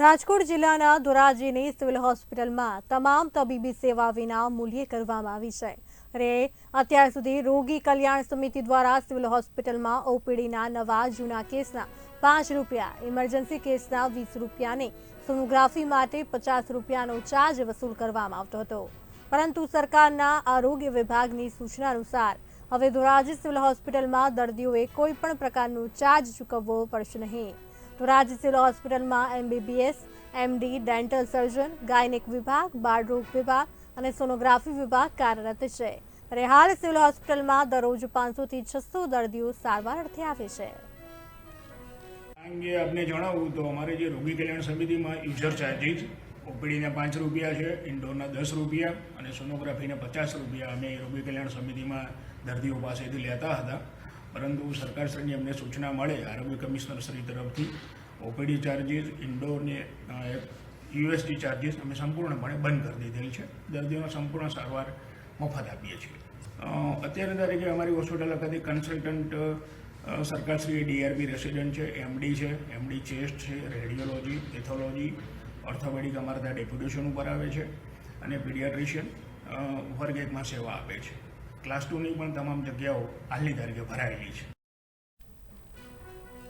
રાજકોટ જિલ્લાના ધોરાજીની સિવિલ હોસ્પિટલમાં તમામ તબીબી સેવા વિના મૂલ્યે કરવામાં આવી છે. રે, અત્યાર સુધી રોગી કલ્યાણ સમિતિ દ્વારા સિવિલ હોસ્પિટલમાં ઓપીડીના નવા જૂના કેસના પાંચ રૂપિયા, ઇમરજન્સી કેસના વીસ રૂપિયાને સોનોગ્રાફી માટે પચાસ રૂપિયાનો ચાર્જ વસૂલ કરવામાં આવતો હતો. પરંતુ સરકારના આરોગ્ય વિભાગની સૂચના અનુસાર હવે ધોરાજી સિવિલ હોસ્પિટલમાં દર્દીઓએ કોઈ પણ પ્રકારનો ચાર્જ ચૂકવવો પડશે નહીં. ધોરાજી સિવિલ હોસ્પિટલમાં MBBS, MD, dental surgeon, gynaec વિભાગ બાળરોગ વિભાગ અને સોનોગ્રાફી વિભાગ કાર્યરત છે. ત્યારે હાલ સિવિલ હોસ્પિટલમાં દરરોજ પાંચસોથી છસો દર્દીઓ સારવાર અર્થે આવે છે. અંગે આપને જણાવું તો અમારે જે રોગી કલ્યાણ સમિતિમાં યુઝર ચાર્જીસ ઓપીડીના પાંચ રૂપિયા છે, ઇન્ડોરના દસ રૂપિયા અને સોનોગ્રાફીના પચાસ રૂપિયા અમે રોગી કલ્યાણ સમિતિમાં દર્દીઓ પાસેથી લેતા હતા. પરંતુ સરકારશ્રીની અમને સૂચના મળે, આરોગ્ય કમિશનરશ્રી તરફથી ઓપીડી ચાર્જીસ ઇન્ડોરને યુએસડી ચાર્જીસ અમે સંપૂર્ણપણે બંધ કરી દીધેલ છે. દર્દીઓને સંપૂર્ણ સારવાર મફત આપીએ છીએ. અત્યારે તારીખે અમારી હોસ્પિટલ ખાતે કન્સલ્ટન્ટ સરકારશ્રી ડીઆરબી રેસિડન્ટ છે એમડી છે એમડી ચેસ્ટ છે રેડિયોલોજી પેથોલોજી ઓર્થોપેડિક અમારા ત્યાં ડેપ્યુટેશન ઉપર આવે છે અને પીડિયાટ્રિશિયન વર્ગ એકમાં સેવા આપે છે. ક્લાસ ટુની પણ તમામ જગ્યાઓ હાલની તારીખે ભરાયેલી છે.